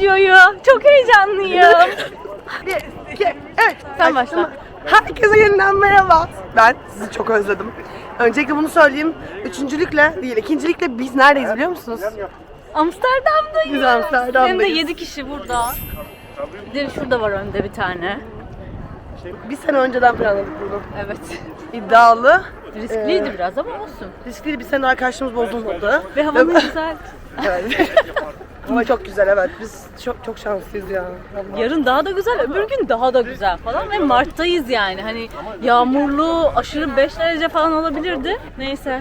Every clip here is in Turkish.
Videoyu. Çok heyecanlıyım. Evet. Sen başla. Herkese yeniden merhaba. Ben sizi çok özledim. Öncelikle bunu söyleyeyim. Üçüncülükle değil, ikincilikle biz neredeyiz biliyor musunuz? Amsterdam'dayız. Biz Amsterdam'dayız. Hem de 7 kişi burada. Bir de şurada var önde bir tane. Bir sene önceden planladık bunu. Evet. İddialı. Riskliydi Ee, biraz ama olsun. Riskliydi bir sene arkadaşımız bozulmadı. Ve havanın güzel. Evet. Ama çok güzel evet. Biz çok çok şanslıyız ya. Yarın daha da güzel, öbür gün daha da güzel falan ve Mart'tayız yani. Hani yağmurlu, aşırı 5 derece falan olabilirdi. Neyse.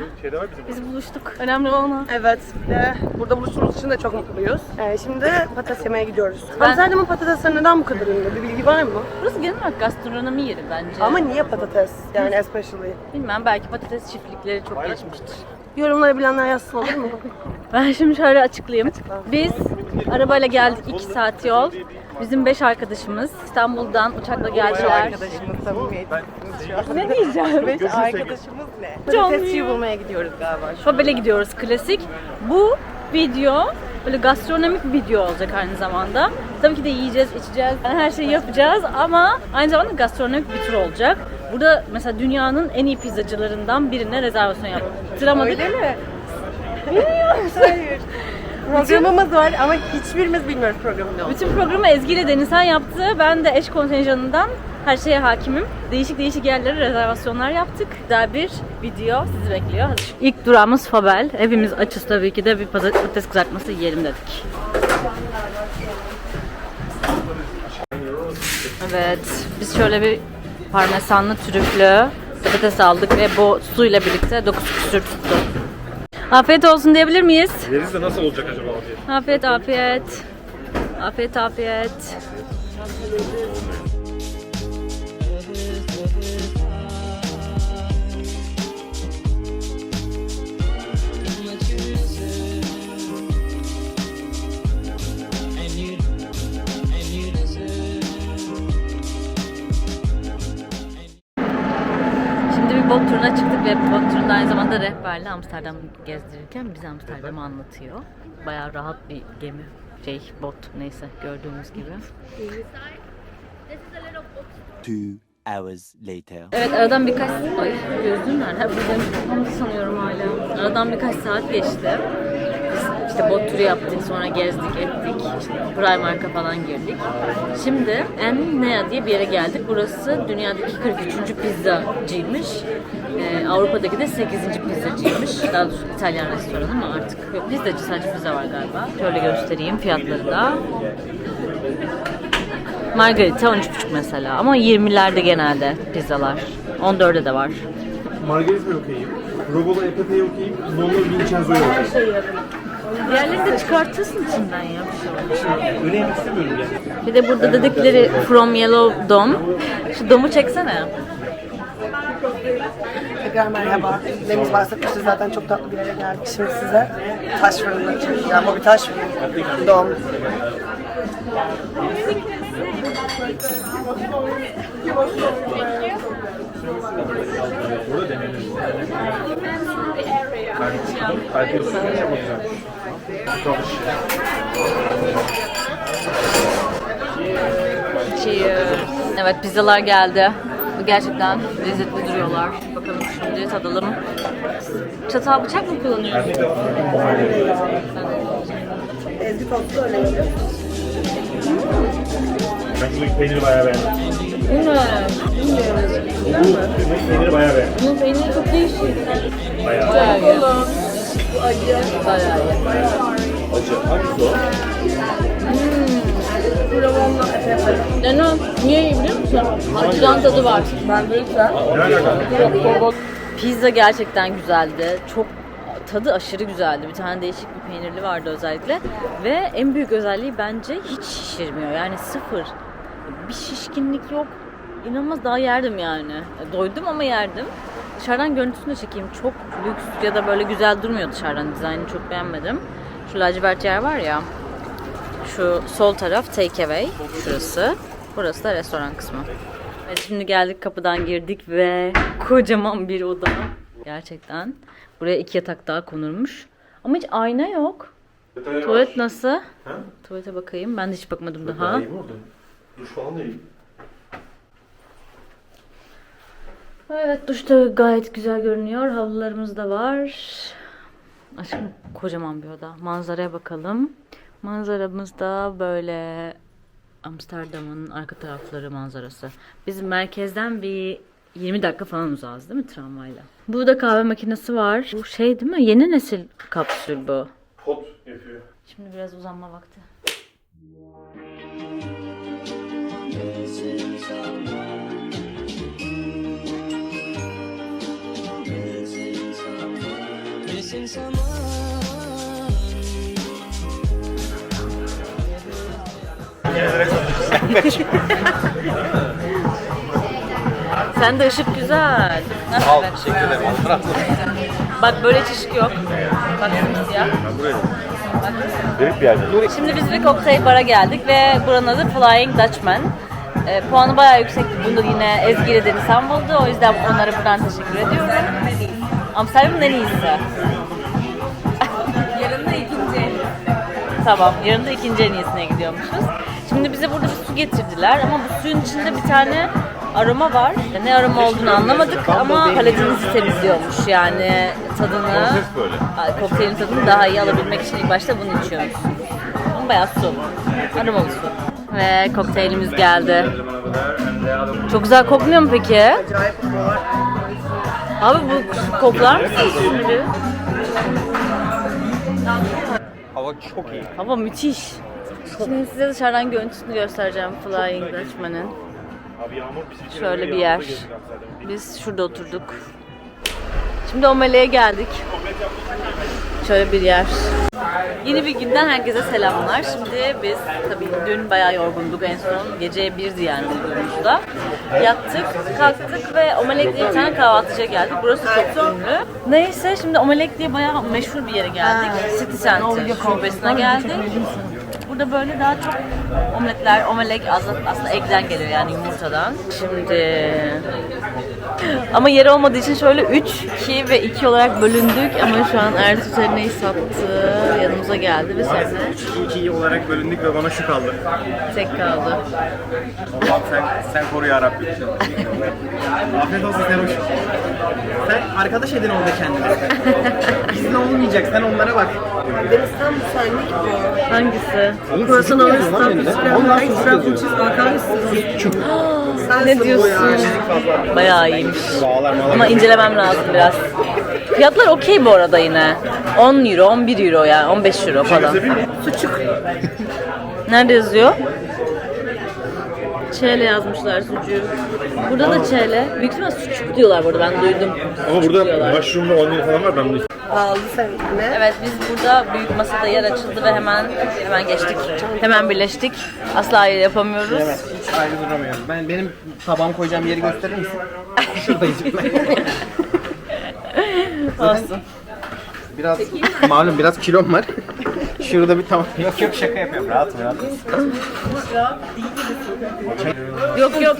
Biz buluştuk. Önemli olan o. Evet. Ve burada buluştuğumuz için de çok mutluyuz. Ee, şimdi patates yemeye gidiyoruz. Ben- Amsterdam'ın patatesleri neden bu kadar ünlü? Bir bilgi var mı? Burası genel olarak gastronomi yeri bence. Ama niye patates? Yani especially. Bilmem belki patates çiftlikleri çok gelişmiştir. Yorumları bilenler yazsın olur mu? Ben şimdi şöyle açıklayayım. Biz arabayla geldik 2 saat yol. Bizim 5 arkadaşımız İstanbul'dan uçakla geldiler. Ne diyeceğim? Beş arkadaşımız ne? Patatesçiyi bulmaya gidiyoruz galiba. Fabel'e gidiyoruz klasik. Bu video böyle gastronomik bir video olacak aynı zamanda. Tabii ki de yiyeceğiz, içeceğiz, yani her şeyi yapacağız ama aynı zamanda gastronomik bir tur olacak. Burada mesela dünyanın en iyi pizzacılarından birine rezervasyon yaptıramadık. Öyle mi? Bilmiyorum. Hayır. Programımız var ama hiçbirimiz bilmiyoruz programın ne olduğunu. Bütün programı Ezgi ile Denizhan yaptı. Ben de eş kontenjanından her şeye hakimim. Değişik değişik yerlere rezervasyonlar yaptık. Daha bir video sizi bekliyor. Hadi. İlk durağımız Fabel. Hepimiz açız tabii ki de bir patates kızartması yiyelim dedik. Evet, biz şöyle bir parmesanlı trüflü patates aldık ve bu suyla birlikte 9 küsür tuttu. Afiyet olsun diyebilir miyiz? Yeriz de nasıl olacak acaba abi? Afiyet afiyet. Afiyet afiyet. Ve turunda aynı zamanda rehberle Amsterdam gezdirirken bize Amsterdam'ı anlatıyor. Bayağı rahat bir gemi, şey bot neyse gördüğünüz gibi. Two hours later. Evet aradan birkaç... Ay gözlüğüm nerede? Onu sanıyorum hala. Aradan birkaç saat geçti. İşte bot turu yaptık, sonra gezdik, ettik. İşte Primark'a falan girdik. Şimdi Ennea diye bir yere geldik. Burası dünyadaki 43. pizzacıymış. Ee, Avrupa'daki de 8. pizzacıymış. Daha doğrusu İtalyan restoranı ama artık yok pizzacı sadece pizza var galiba. Şöyle göstereyim fiyatları da. Margarita 13,5 mesela ama 20'lerde genelde pizzalar. 14'e de var. Margarita okuyayım. Provola Epete'yi okuyayım. Nonno Vincenzo'yu okuyayım. Diğerlerini de çıkartırsın içinden ya. Öyle yemek istemiyorum yani. Bir de burada dedikleri From Yellow Dome. Şu domu çeksene. Tekrar merhaba. Deniz bahsetmişti zaten çok tatlı bir yere geldik. Şimdi size taş fırını çekeceğim. Bu bir taş fırını. Dom. Kalp çok güzel. Cheers. Evet pizzalar geldi. Gerçekten lezzetli duruyorlar. Bakalım şimdi tadalım. Çatal bıçak mı kullanıyorsun? Ezgi tostu öyle. Ben buradaki peyniri bayağı beğendim. Evet. Bu peyniri bayağı beğendim. Bunun peyniri çok değişik. Bayağı. Bayağı. Bu acı. Bayağı iyi. Acı. Hangisi o? Efendim. Neno, niye iyi biliyor musun? Acıdan tadı var. Ben alaka? Pizza gerçekten güzeldi. Çok tadı aşırı güzeldi. Bir tane değişik bir peynirli vardı özellikle. Ve en büyük özelliği bence hiç şişirmiyor. Yani sıfır. Bir şişkinlik yok. İnanılmaz daha yerdim yani. Doydum ama yerdim. Dışarıdan görüntüsünü de çekeyim. Çok lüks ya da böyle güzel durmuyor dışarıdan. Dizaynını çok beğenmedim. Şu lacivert yer var ya. Şu sol taraf take away. Şurası. Burası da restoran kısmı. Evet, şimdi geldik kapıdan girdik ve kocaman bir oda. Gerçekten. Buraya iki yatak daha konurmuş. Ama hiç ayna yok. Tuvalet nasıl? Ha? Tuvalete bakayım. Ben de hiç bakmadım daha. İyi mi orada? Duş falan da iyi. Evet duş da gayet güzel görünüyor. Havlularımız da var. Aşkım kocaman bir oda. Manzaraya bakalım. Manzaramız da böyle Amsterdam'ın arka tarafları manzarası. Bizim merkezden bir 20 dakika falan uzağız değil mi tramvayla? Burada kahve makinesi var. Bu şey değil mi? Yeni nesil kapsül bu. Pot yapıyor. Şimdi biraz uzanma vakti. Sen de ışık güzel. Nasıl? Teşekkür ederim. Bak böyle ışık yok. Bak simsiyah. Bak. Garip bir yer. Şimdi biz bir kokteyl bara geldik ve buranın adı Flying Dutchman. E, puanı bayağı yüksekti. Bunu yine Ezgi ile Denizhan buldu. O yüzden onlara buradan teşekkür ediyorum. Amsterdam'ın en iyisi. Tamam, yarın da ikinci en iyisine gidiyormuşuz. Şimdi bize burada bir su getirdiler ama bu suyun içinde bir tane aroma var. Ne aroma olduğunu anlamadık ama paletimizi temizliyormuş yani tadını, kokteylin tadını daha iyi alabilmek için ilk başta bunu içiyoruz. Ama bayağı su. Aromalı su. Ve kokteylimiz geldi. Çok güzel kokmuyor mu peki? Abi bu koklar mısın şimdi? Hava çok iyi. Hava müthiş. Şimdi size dışarıdan görüntüsünü göstereceğim Flying Dutchman'ın. Şöyle bir yer. Biz şurada oturduk. Şimdi Omele'ye geldik. Şöyle bir yer. Yeni bir günden herkese selamlar. Şimdi biz tabii dün bayağı yorgunduk en son. Gece birdi yani uyuduğumuzda. Yattık, kalktık ve Omelek diye bir tane kahvaltıcıya geldik. Burası çok ünlü. Neyse şimdi Omelek diye bayağı meşhur bir yere geldik. City Center şubesine geldik. Burada böyle daha çok omletler, omelek aslında, aslında egg'den geliyor yani yumurtadan. Şimdi ama yeri olmadığı için şöyle 3, 2 ve 2 olarak bölündük ama şu an Ertuğ Serena'yı sattı. Yanımıza geldi ve Serena 2 olarak bölündük ve bana şu kaldı. tek kaldı. Allah'ım sen, sen koru yarabbim. Afiyet olsun Seroş. Sen arkadaş edin orada kendine. Bizle olmayacak sen onlara bak. Tam bu senlik bu. Hangisi? Burasını alırız tam üstüne. Ekstra bunçiz bakar mısınız? Ne diyorsun? Bayağı iyiymiş. Ama incelemem lazım biraz. Fiyatlar okey bu arada yine. 10 euro, 11 euro yani 15 euro falan. Suçuk. Nerede yazıyor? Çele yazmışlar sucuğu. Burada da çele. Büyük ihtimal sucuk diyorlar burada ben duydum. Ama Sucuk burada diyorlar. mushroom ve onion falan var ben bunu Aldı seninkine. Evet biz burada büyük masada yer açıldı ve hemen hemen geçtik. Hemen birleştik. Asla ayrı yapamıyoruz. Hiç ayrı duramıyorum. Ben benim tabağımı koyacağım yeri gösterir misin? Şuradayım. Olsun. biraz malum biraz kilom var. Şurada bir tamam. Yok yok şaka yapıyorum. Rahat rahat. Yok yok.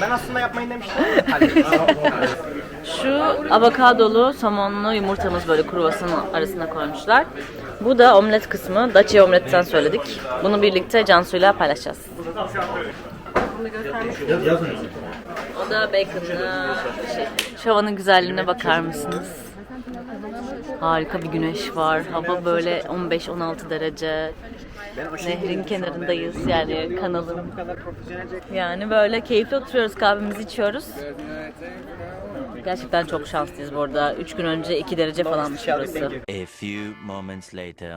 Ben aslında yapmayın demiştim. Şu avokadolu somonlu yumurtamız böyle kruvasanın arasına koymuşlar. Bu da omlet kısmı. Dacia omletten söyledik. Bunu birlikte Cansu'yla paylaşacağız. O da baconlı bir şey. Şu havanın güzelliğine bakar mısınız? Harika bir güneş var. Hava böyle 15-16 derece. Nehrin kenarındayız yani kanalın. Yani böyle keyifli oturuyoruz kahvemizi içiyoruz. Gerçekten çok şanslıyız bu arada. 3 gün önce 2 derece falanmış burası. A few moments later.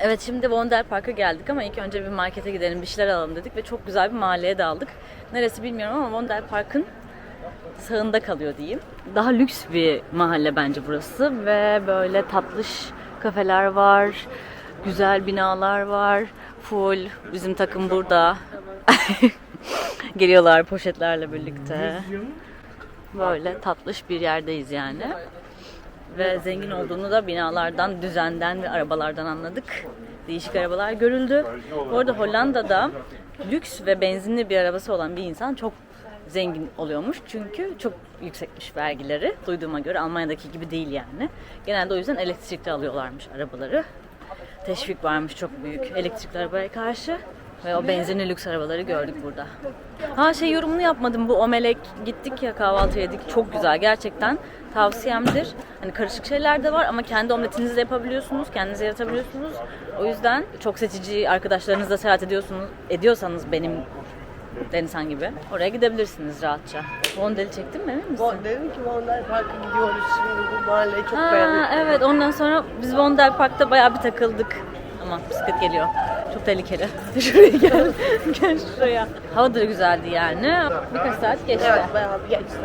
Evet şimdi Wonder Park'a geldik ama ilk önce bir markete gidelim bir şeyler alalım dedik ve çok güzel bir mahalleye daldık. Neresi bilmiyorum ama Wonder Park'ın sağında kalıyor diyeyim. Daha lüks bir mahalle bence burası ve böyle tatlış kafeler var, güzel binalar var, full bizim takım burada. Geliyorlar poşetlerle birlikte. Böyle tatlış bir yerdeyiz yani. Ve zengin olduğunu da binalardan, düzenden ve arabalardan anladık. Değişik arabalar görüldü. Bu arada Hollanda'da lüks ve benzinli bir arabası olan bir insan çok zengin oluyormuş. Çünkü çok yüksekmiş vergileri. Duyduğuma göre Almanya'daki gibi değil yani. Genelde o yüzden elektrikli alıyorlarmış arabaları. Teşvik varmış çok büyük elektrikli arabaya karşı. Ve o benzinli lüks arabaları gördük burada. Ha şey yorumunu yapmadım. Bu omelek gittik ya kahvaltı yedik. Çok güzel gerçekten. Tavsiyemdir. Hani karışık şeyler de var ama kendi omletinizi de yapabiliyorsunuz. Kendinize yaratabiliyorsunuz. O yüzden çok seçici arkadaşlarınızla seyahat ediyorsunuz, ediyorsanız benim Denizhan gibi oraya gidebilirsiniz rahatça. Mondeli çektin mi emin misin? Bo- Dedim ki Wonder Park'a gidiyoruz şimdi bu mahalleyi çok Ha, beğendim. evet ondan sonra biz Wonder Park'ta bayağı bir takıldık. Ama bisiklet geliyor. Çok tehlikeli. Şuraya gel. gel şuraya. Hava da güzeldi yani. Birkaç saat geçti. Evet bayağı bir geçti.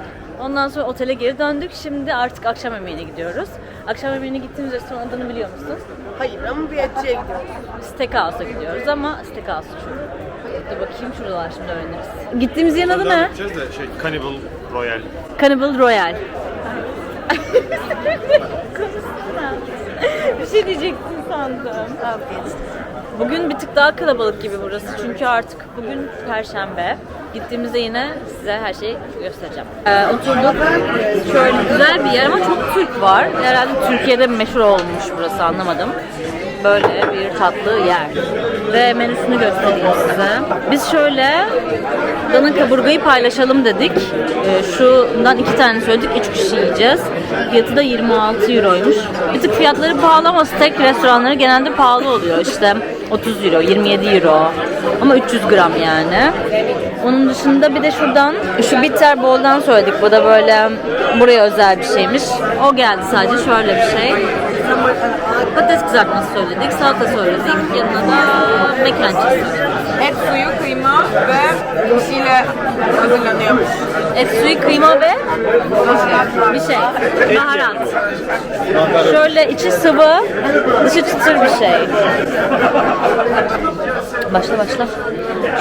Ondan sonra otele geri döndük. Şimdi artık akşam yemeğine gidiyoruz. Akşam yemeğine gittiğimiz restoran adını biliyor musun? Hayır ama bir etçiye gidiyoruz. Steakhouse'a gidiyoruz ama Steakhouse şu. Dur bakayım şuradalar şimdi öğreniriz. Gittiğimiz yerin adı ne? Gideceğiz de şey Cannibal Royal. Cannibal Royal. bir şey diyeceksin sandım. Afiyet. Bugün bir tık daha kalabalık gibi burası çünkü artık bugün Perşembe. Gittiğimizde yine size her şeyi göstereceğim. Ee, oturduk. Şöyle güzel bir yer ama çok Türk var. Herhalde Türkiye'de meşhur olmuş burası anlamadım. Böyle bir tatlı yer. Ve menüsünü göstereyim size. Biz şöyle dana kaburgayı paylaşalım dedik. Ee, şundan iki tane söyledik. Üç kişi yiyeceğiz. Fiyatı da 26 euroymuş. Bir tık fiyatları pahalı ama steak restoranları genelde pahalı oluyor. İşte 30 euro, 27 euro. Ama 300 gram yani. Onun dışında bir de şuradan şu bitter bowl'dan söyledik. Bu da böyle buraya özel bir şeymiş. O geldi sadece şöyle bir şey. Patates kızartması söyledik, salata söyledik. Yanına da cheese söyledik. Et suyu, kıyma ve ile hazırlanıyormuş. Et suyu, kıyma ve bir şey. Baharat. Şöyle içi sıvı, dışı çıtır bir şey. Başla başla.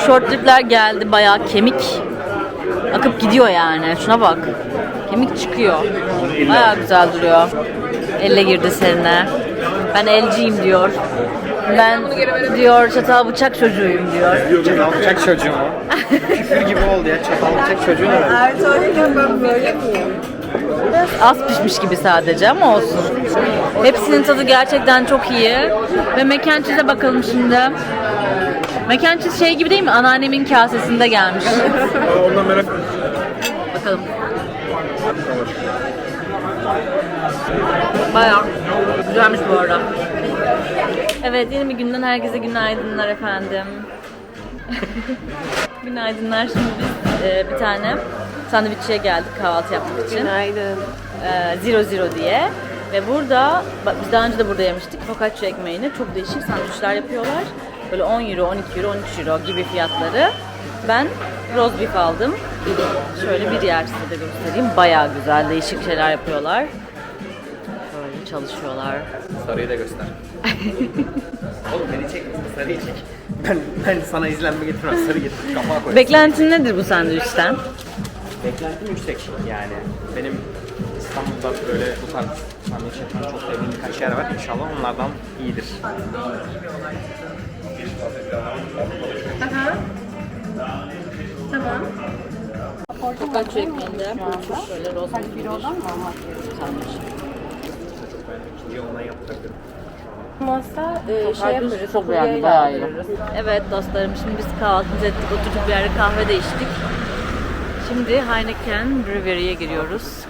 Short ribler geldi bayağı kemik. Akıp gidiyor yani. Şuna bak. Kemik çıkıyor. Bayağı güzel duruyor. Elle girdi serine. Ben elciyim diyor. Ben diyor çatal bıçak çocuğuyum diyor. Çatal bıçak çocuğu mu? Küfür gibi oldu ya. Çatal bıçak çocuğu ne? Evet öyleyken ben böyle miyim? Az pişmiş gibi sadece ama olsun. Hepsinin tadı gerçekten çok iyi. Ve mac and cheese'e bakalım şimdi. Mac and cheese şey gibi değil mi? Anneannemin kasesinde gelmiş. Ondan merak Bakalım. Bayağı güzelmiş bu arada. Evet yeni bir günden herkese günaydınlar efendim. günaydınlar. Şimdi biz e, bir tane sandviççiye geldik kahvaltı yapmak için. Günaydın. e, Zero Zero diye. Ve burada, bak biz daha önce de burada yemiştik. Focaccia ekmeğini çok değişik sandviçler yapıyorlar. Böyle 10 euro, 12 euro, 13 euro gibi fiyatları. Ben roast beef aldım. Şöyle bir yer size de göstereyim. Bayağı güzel, değişik şeyler yapıyorlar. Çalışıyorlar. Sarıyı da göster. Oğlum beni çekmesin, sarıyı çek. Ben, ben sana izlenme getirmem, sarı getir. Kapağı koy. Beklentin nedir bu sandviçten? Beklentim yüksek yani. Benim İstanbul'da böyle bu tarz sandviç yapan çok sevdiğim birkaç yer var. İnşallah onlardan iyidir. Focaccia ekmeğinde şöyle beef bir sandviç. Yoluna yaptırdım. Masa e, şey yaparız. Çok beğendim, bayağı iyi. Evet dostlarım, şimdi biz kahvaltımızı ettik, oturduk bir yerde kahve de içtik. Şimdi Heineken Brewery'ye giriyoruz.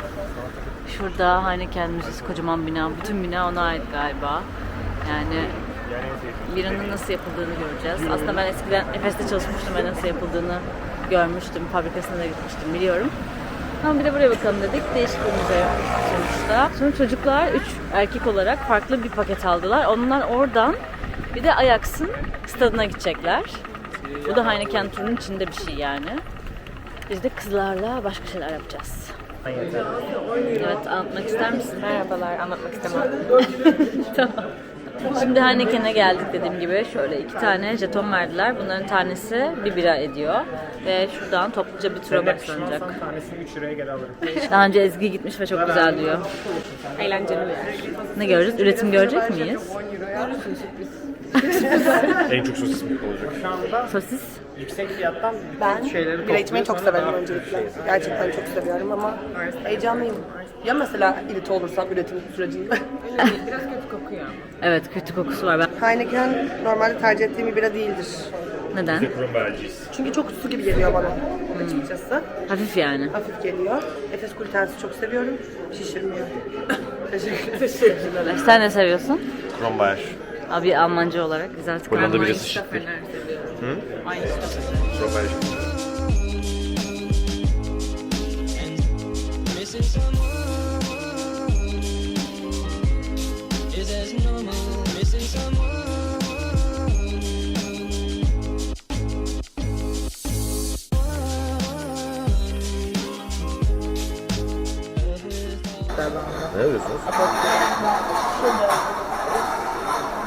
Şurada Heineken Müzesi kocaman bina, bütün bina ona ait galiba. Yani biranın nasıl yapıldığını göreceğiz. Aslında ben eskiden Efes'te çalışmıştım ve nasıl yapıldığını görmüştüm. Fabrikasına da gitmiştim biliyorum. Ama bir de buraya bakalım dedik. Değişik bir müze sonuçta. Sonra çocuklar üç erkek olarak farklı bir paket aldılar. Onlar oradan bir de Ajax'ın stadına gidecekler. Bu da Heineken turunun içinde bir şey yani. Biz de kızlarla başka şeyler yapacağız. Evet anlatmak ister misin? Merhabalar, anlatmak istemem. tamam. Şimdi Heineken'e geldik dediğim gibi. Şöyle iki tane jeton verdiler. Bunların tanesi bir bira ediyor. Ve şuradan topluca bir tura başlanacak. tanesini 3 liraya geri alırım. Daha önce Ezgi gitmiş ve çok güzel diyor. Eğlenceli bir yer. Ne göreceğiz? Üretim görecek miyiz? en çok sosis olacak. Sosis. yüksek fiyattan Ben şeyleri bira içmeyi çok sonra severim daha öncelikle. şey. Gerçekten çok seviyorum ama heyecanlıyım. Ya mesela irit olursam üretim sürecinde. Biraz kötü kokuyor. Evet kötü kokusu var. Ben... Heineken normalde tercih ettiğim bir bira değildir. Neden? Çünkü çok su gibi geliyor bana açıkçası. Hafif yani. Hafif geliyor. Efes glutensiz çok seviyorum. Şişirmiyor. Teşekkür Teşekkürler. Sen ne seviyorsun? Krumbach. Abi Almanca olarak güzel Hollanda Ben birası Mainstaffeler seviyorum. Ne yapıyorsunuz?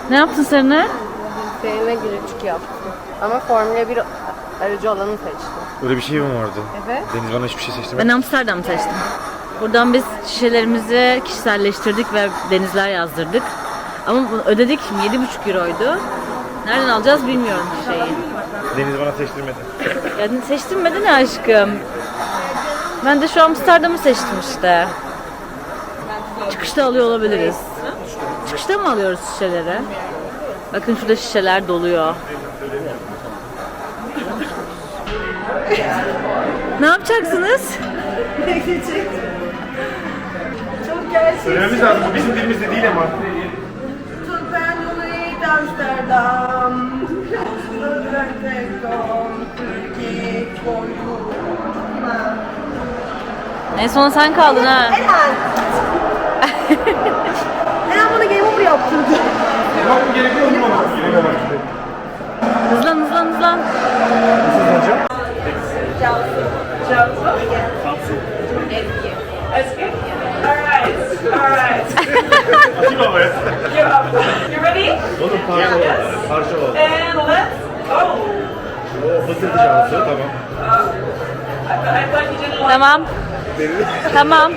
Ne yaptın Serena? Seninle gülücük yaptım. Ama Formula 1 aracı olanı seçtim. Öyle bir şey mi vardı? Evet. Deniz bana hiçbir şey seçtirmedi. Ben Amsterdam seçtim. Buradan biz şişelerimizi kişiselleştirdik ve denizler yazdırdık. Ama bunu ödedik şimdi 7,5 euroydu. Nereden alacağız bilmiyorum şeyi. Deniz bana seçtirmedi. Ya seçtirmedi ne aşkım? Ben de şu Amsterdam'ı seçtim işte. Çıkışta alıyor olabiliriz. Çıkışta mı alıyoruz şişeleri? Bakın şurada şişeler doluyor. ne yapacaksınız? Söylememiz lazım. Bu bizim dilimizde değil ama. Çok beğendim Amsterdam. Türkiye En sona sen kaldın ha. Eren! Eren bana game over yaptırdı. Yapmam gerekiyor mu? Gerekiyor Hızlan hızlan hızlan. Kim ama ya? You ready? Oğlum parça oldu. Parça oldu. And let's go. O Mısır şansı tamam. I like Tamam.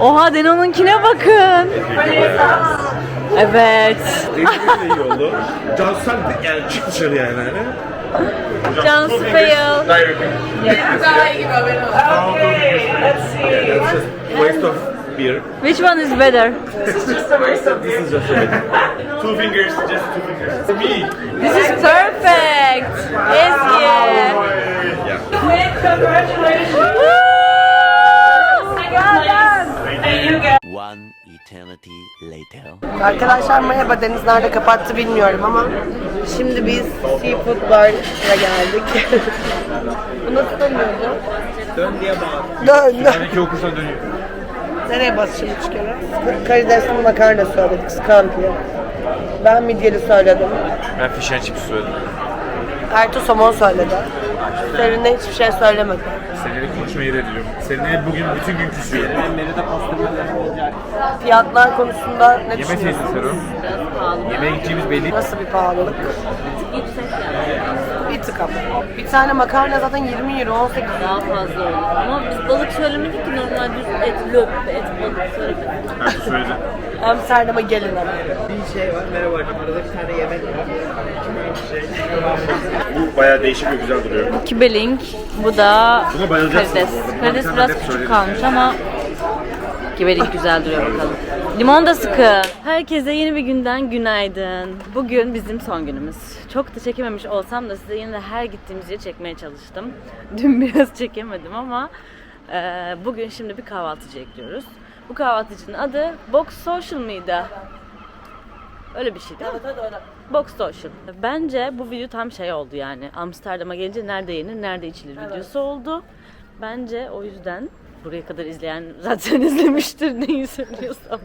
Oha Deno'nunkine bakın. Evet. Değişiklik de iyi oldu. Cansu sen de- yani çık dışarı yani hani. Cansu fail. Just waste of beer. Which one is better? This is just a waste of This is just a Two fingers, just two fingers. Me. This is perfect. Ezgi. Yeah. Win, congratulations. Woo! Second place. And you get One eternity later. Arkadaşlar merhaba Deniz nerede kapattı bilmiyorum ama şimdi biz Seafood Bar'a geldik. Bu nasıl dönüyordu? Dön diye bağır. Dön dön. İki okursan dönüyor. Nereye basacağım üç kere? Karidesli makarna söyledik, scampi. Ben midyeli söyledim. Ben fish and chips söyledim. Ertuğ somon söyledi. Serine hiçbir şey söylemedi. Seninle konuşmayı reddediyorum. Seninle bugün bütün gün küsüyorum. Ben beri de pastırmalarım olacak. Fiyatlar konusunda ne Yemeseydin düşünüyorsun? Serun. Yemeğe gideceğimiz belli. Nasıl bir pahalılık? Ama. Bir tane makarna zaten 20 euro, 18 Daha fazla olur. Ama biz balık söylemedik ki normal düz et, löp, et, balık söylemedik. Ertuğ söyledi. Amsterdam'a gelin ama. Bir şey var. Merhaba. Arada bir tane yemek var. Şey. Bu bayağı değişik ve güzel duruyor. Kibeling, bu da Buna bayılacaksınız karides. bu arada. Karides biraz küçük kalmış ama Kibeling güzel duruyor bakalım. Limon da sıkı. Herkese yeni bir günden günaydın. Bugün bizim son günümüz. Çok da çekememiş olsam da size yine de her gittiğimiz yeri çekmeye çalıştım. Dün biraz çekemedim ama e, bugün şimdi bir kahvaltıcı ekliyoruz. Bu kahvaltıcının adı Box Social mıydı? Öyle bir şey değil mi? Box Social. Bence bu video tam şey oldu yani. Amsterdam'a gelince nerede yenir, nerede içilir videosu oldu. Bence o yüzden buraya kadar izleyen zaten izlemiştir neyi söylüyorsam.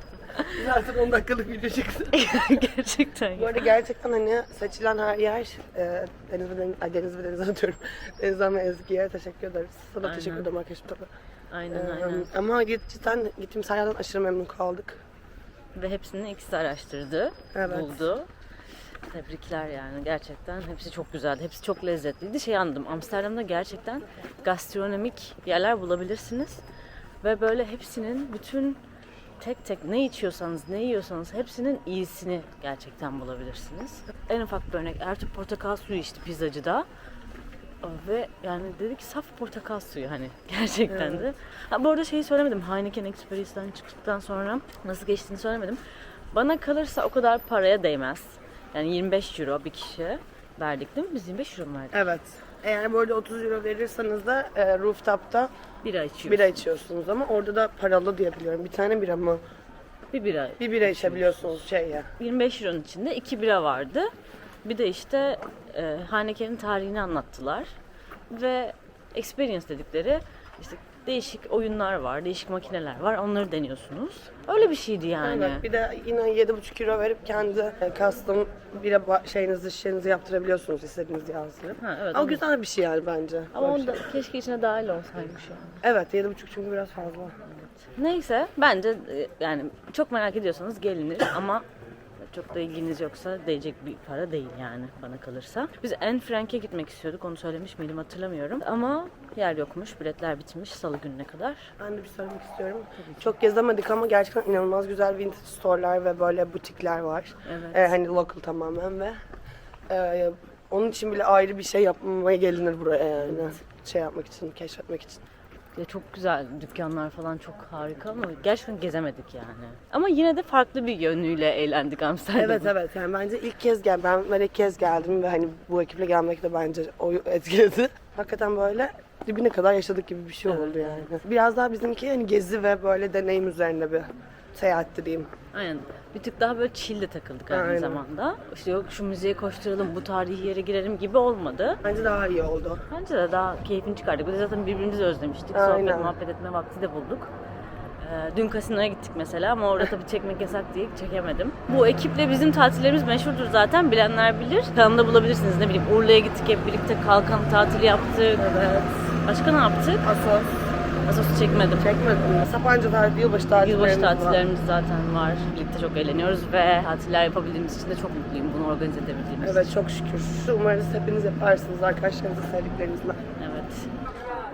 Zaten 10 dakikalık video çıktı. Gerçekten. Bu arada gerçekten hani seçilen her yer e, Deniz ve Deniz, ay Deniz ve Deniz atıyorum. Deniz'den ve Ezgi'ye teşekkür ederiz. Sana Aynen. teşekkür ederim arkadaşım tabii. Aynen Ee, aynen. ama cidden gittiğimiz her yerden aşırı memnun kaldık. Ve hepsini ikisi araştırdı, Evet. buldu. Tebrikler yani gerçekten. Hepsi çok güzeldi. Hepsi çok lezzetliydi. Şey anladım. Amsterdam'da gerçekten gastronomik yerler bulabilirsiniz. Ve böyle hepsinin bütün tek tek ne içiyorsanız, ne yiyorsanız hepsinin iyisini gerçekten bulabilirsiniz. En ufak bir örnek Ertuğ portakal suyu içti pizzacıda. Ve yani dedi ki saf portakal suyu hani gerçekten de. Ha, bu arada şeyi söylemedim. Heineken Experience'den çıktıktan sonra nasıl geçtiğini söylemedim. Bana kalırsa o kadar paraya değmez. Yani 25 euro bir kişi verdik değil mi? Biz 25 euro mu verdik? Evet. Eğer böyle 30 euro verirseniz de e, rooftop'ta Bira içiyoruz. bira içiyorsunuz ama orada da paralı diye biliyorum. Bir tane bira mı? Bir bira. Bir bira içebiliyorsunuz şey ya. 25 euronun içinde iki bira vardı. Bir de işte e, Heineken'in tarihini anlattılar. Ve experience dedikleri işte değişik oyunlar var, değişik makineler var. Onları deniyorsunuz. Öyle bir şeydi yani. Evet. Bir de yine 7,5 euro verip kendi e, custom bira ba- şeyinizi, şişenizi yaptırabiliyorsunuz istediğiniz yazdırıp. Ha, evet, onu- güzel bir şey yani bence. Ama Böyle onda şey. keşke içine dahil olsaymış yani. Evet 7,5 çünkü biraz fazla. Neyse bence e, yani çok merak ediyorsanız gelinir ama çok da ilginiz yoksa değecek bir para değil yani bana kalırsa. Biz Anne Frank'e gitmek istiyorduk onu söylemiş miydim hatırlamıyorum. Ama yer yokmuş biletler bitmiş salı gününe kadar. Ben de bir söylemek istiyorum. Çok gezemedik ama gerçekten inanılmaz güzel vintage store'lar ve böyle butikler var. Evet. Ee, hani local tamamen ve e, onun için bile ayrı bir şey yapmaya gelinir buraya yani. Şey yapmak için, keşfetmek için. Ya çok güzel dükkanlar falan çok harika ama gerçekten gezemedik yani. Ama yine de farklı bir yönüyle eğlendik Amsterdam'da. Evet evet yani bence ilk kez gel ben ben ilk kez geldim ve hani bu ekiple gelmek de bence o etkiledi. Hakikaten böyle dibine kadar yaşadık gibi bir şey oldu yani. Biraz daha bizimki hani gezi ve böyle deneyim üzerine bir seyahat diyeyim. Aynen. Bir tık daha böyle chill de takıldık aynı Aynen. zamanda. İşte yok şu müzeye koşturalım, bu tarihi yere girelim gibi olmadı. Bence daha iyi oldu. Bence de daha keyfini çıkardık. Bir de zaten birbirimizi özlemiştik. Aynen. Sohbet, muhabbet etme vakti de bulduk. Ee, Dün kasinoya gittik mesela ama orada tabii çekmek yasak diye çekemedim. Bu ekiple bizim tatillerimiz meşhurdur zaten. Bilenler bilir. Kanalda bulabilirsiniz. Ne bileyim Urla'ya gittik hep birlikte kalkan tatili yaptık. Evet. Başka ne yaptık? Asos. Asos'u çekmedim. Çekmedim. Sapanca tatili, yılbaşı tatillerimiz Yılbaşı var. tatillerimiz zaten var. Birlikte çok eğleniyoruz ve tatiller yapabildiğimiz için de çok mutluyum bunu organize edebildiğimiz için. Evet çok şükür. Umarız hepiniz yaparsınız arkadaşlarınızla, sevdiklerinizle. Evet.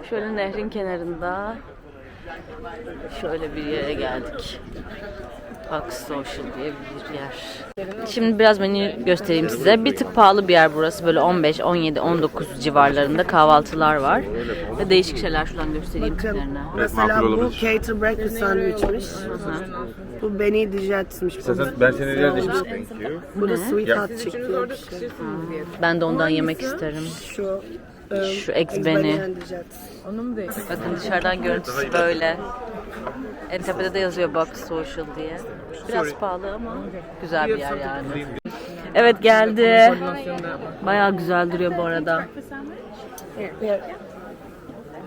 Şöyle nehrin kenarında şöyle bir yere geldik. Park Social diye bir yer. Şimdi biraz menü göstereyim size. Bir tık pahalı bir yer burası. Böyle 15, 17, 19 civarlarında kahvaltılar var. Ve değişik şeyler şuradan göstereyim Bakın mesela makul bu olabilir. cater breakfast sandwichmiş. Bu Benny Dijets'miş. Bu, Ben seni rica edeceğim. Bu da sweetheart chick diye Orada bir şey. sıkışırsınız diye. Ben de ondan yemek isterim. Şu, e, Şu Benny. and Dijets. Onu mu değil? Bakın dışarıdan görüntüsü böyle. En tepede de yazıyor Box Social diye. Biraz pahalı ama güzel bir yer yani. Evet geldi. Bayağı güzel duruyor bu arada.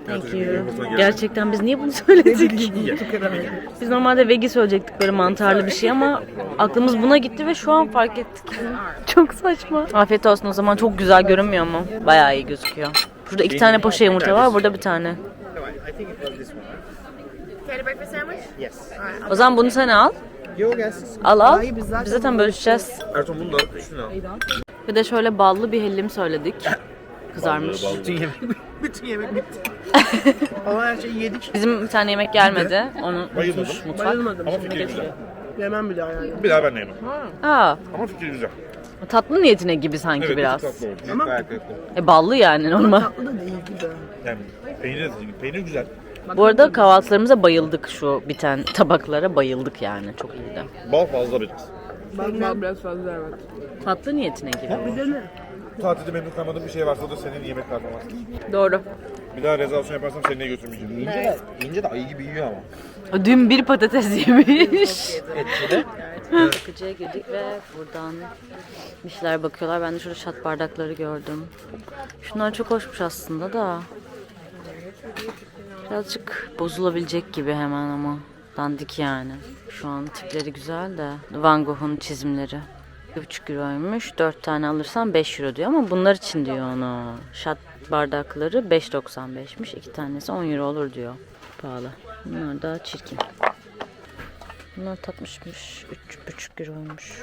Thank you. Gerçekten biz niye bunu söyledik? Biz normalde vegi söyleyecektik böyle mantarlı bir şey ama aklımız buna gitti ve şu an fark ettik. Çok saçma. Afiyet olsun o zaman çok güzel görünmüyor mu? Bayağı iyi gözüküyor. Burada iki tane poşe yumurta var, burada bir tane. Cater breakfast sandwich? O zaman bunu sen al. Al al. Biz zaten bölüşeceğiz. Ertuğrul bunu da şunu al. Bir de şöyle ballı bir hellim söyledik. Kızarmış. Bütün yemek, bütün yemek bitti. Ama her şeyi yedik. Bizim bir tane yemek gelmedi. Onu Bayılmadım. unutmuş mutfak. Bayılmadım. Ama fikri güzel. Yemem bir daha yani. Bir daha ben de yemem. Aa, Ama fikri güzel. tatlı niyetine gibi sanki Evet biraz. biraz. tatlı oldu. Ama gayet. E ballı yani normal. Tatlı da değil gibi. Yani peynir de peynir güzel. Bu arada kahvaltılarımıza bayıldık şu biten tabaklara bayıldık yani. Çok iyiydi. Bal fazla biraz. Bal bal biraz fazla evet. Tatlı niyetine gibi. Bu tatilde memnun kalmadığım bir şey varsa o da senin yemek performansın. Doğru. Bir daha rezervasyon yaparsam seninle götürmeyeceğim. İnce de, ince de ayı gibi yiyor ama. Dün bir patates yemiş. Bakıcıya girdik ve buradan bir şeyler bakıyorlar. Ben de şurada şat bardakları gördüm. Şunlar çok hoşmuş aslında da. Birazcık bozulabilecek gibi hemen ama. Dandik yani. Şu an tipleri güzel de. Van Gogh'un çizimleri. 1,5 euroymuş. 4 tane alırsan 5 euro diyor ama bunlar için diyor onu. Şat bardakları 5.95'miş. 2 tanesi 10 euro olur diyor. Pahalı. Bunlar daha çirkin. Bunlar tatmışmış. 3,5 euroymuş.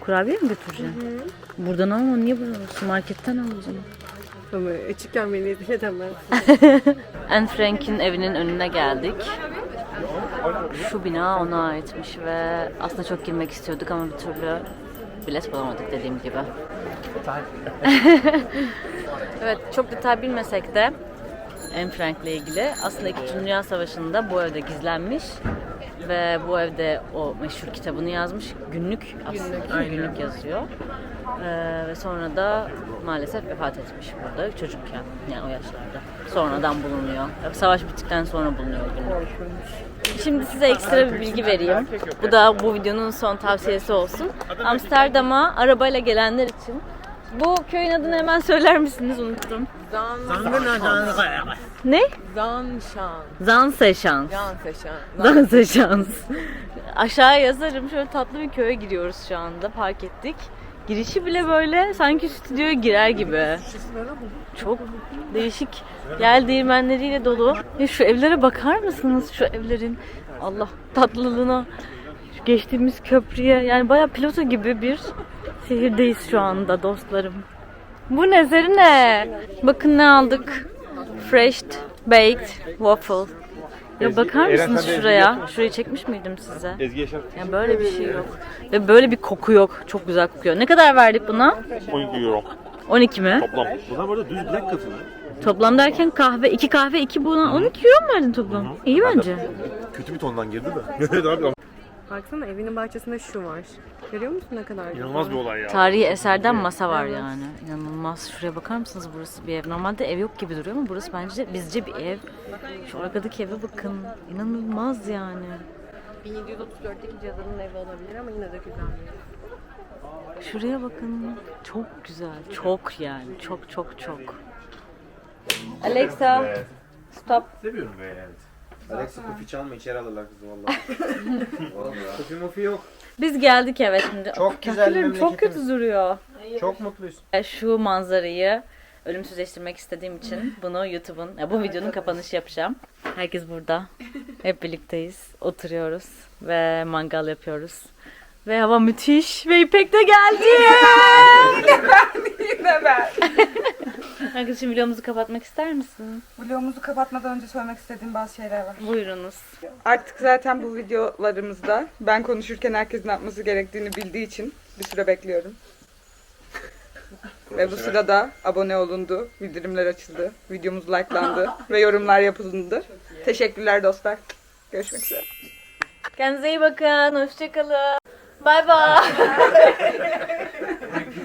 Kurabiye mi götüreceğim? Buradan alma. Niye buradan alıyorsun? Marketten al o zaman. Ama açıkken beni edemez. Anne Frank'in evinin önüne geldik. Şu bina ona aitmiş ve aslında çok girmek istiyorduk ama bir türlü bilet bulamadık dediğim gibi. evet çok detay bilmesek de Anne Frank'le ilgili aslında 2. Dünya Savaşı'nda bu evde gizlenmiş ve bu evde o meşhur kitabını yazmış. Günlük aslında günlük yazıyor. Ee, ve sonra da maalesef vefat etmiş burada çocukken yani o yaşlarda. Sonradan bulunuyor. Savaş bittikten sonra bulunuyor günlük. Şimdi size ekstra bir bilgi vereyim. Bu da bu videonun son tavsiyesi olsun. Amsterdam'a arabayla gelenler için bu köyün adını hemen söyler misiniz? Unuttum. Ne? Zanşan. Zanseşans. Zanseşan. Zanseşans. Aşağıya yazarım. Şöyle tatlı bir köye giriyoruz şu anda. Park ettik. Girişi bile böyle sanki stüdyoya girer gibi. Çok değişik yer değirmenleriyle dolu. Ya şu evlere bakar mısınız? Şu evlerin Allah tatlılığına. Şu geçtiğimiz köprüye yani bayağı piloto gibi bir şehirdeyiz şu anda dostlarım. Bu nezeri ne? Bakın ne aldık. Fresh baked waffle. Ya Ezgi- bakar mısınız şuraya? Şurayı çekmiş miydim size? Ezgi Yaşar. Ya böyle bir şey yok. Ve böyle bir koku yok. Çok güzel kokuyor. Ne kadar verdik buna? 12 euro 12 mi? toplam. Bunlar burada düz black katı. Toplam derken kahve, iki kahve, iki buna 12 euro mu verdin toplam? İyi bence. Kötü bir tondan girdi de. evet abi. Baksana evinin bahçesinde şu var. Görüyor musun ne kadar güzel? İnanılmaz bir olay ya. Tarihi eserden masa var yani. İnanılmaz. Şuraya bakar mısınız? Burası bir ev. Normalde ev yok gibi duruyor ama burası bence bizce bir ev. Şu arkadaki eve bakın. İnanılmaz yani. 1734'teki cadının evi olabilir ama yine de güzel bir. Şuraya bakın. Çok güzel. Çok yani. Çok çok çok. Alexa. Stop. Seviyorum be evet. Alexa kofi çalma içeri alırlar kızı valla. kofi mofi yok. Biz geldik evet şimdi. Çok güzel Kahvelerim Çok kötü duruyor. Çok mutluyuz. E, Şu manzarayı ölümsüzleştirmek istediğim için bunu YouTube'un, ya bu videonun kapanışı yapacağım. Herkes burada. Hep birlikteyiz. Oturuyoruz ve mangal yapıyoruz. Ve hava müthiş ve İpek de geldi. Yine ben. Herkes şimdi videomuzu kapatmak ister misin? Vlogumuzu kapatmadan önce söylemek istediğim bazı şeyler var. Buyurunuz. Artık zaten bu videolarımızda ben konuşurken herkesin yapması gerektiğini bildiği için bir süre bekliyorum. Ve bu sırada abone olundu, bildirimler açıldı, videomuz likelandı ve yorumlar yapıldı. Teşekkürler dostlar. Görüşmek üzere. Kendinize iyi bakın. Hoşçakalın. Bay bay.